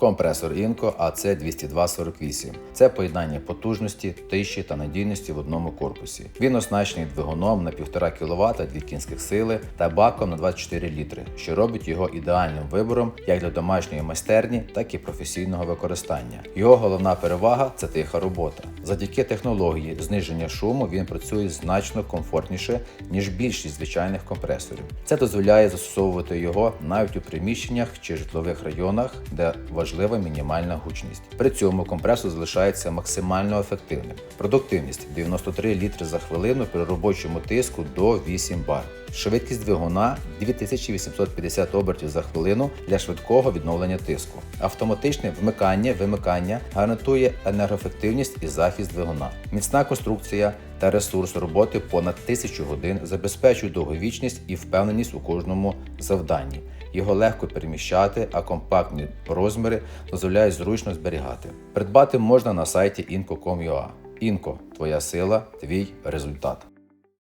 Компресор Інко AC20248. Це поєднання потужності, тиші та надійності в одному корпусі. Він оснащений двигуном на 1,5 кВт 2 кінських сили та баком на 24 літри, що робить його ідеальним вибором як для домашньої майстерні, так і професійного використання. Його головна перевага це тиха робота. Завдяки технології зниження шуму він працює значно комфортніше, ніж більшість звичайних компресорів. Це дозволяє застосовувати його навіть у приміщеннях чи житлових районах, де важлива мінімальна гучність. При цьому компресор залишається максимально ефективним. Продуктивність 93 літри за хвилину при робочому тиску до 8 бар. Швидкість двигуна 2850 обертів за хвилину для швидкого відновлення тиску. Автоматичне вмикання вимикання гарантує енергоефективність і захист двигуна. Міцна конструкція та ресурс роботи понад 1000 годин забезпечують довговічність і впевненість у кожному завданні. Його легко переміщати, а компактні розміри дозволяють зручно зберігати. Придбати можна на сайті inco.com.ua. Інко твоя сила, твій результат.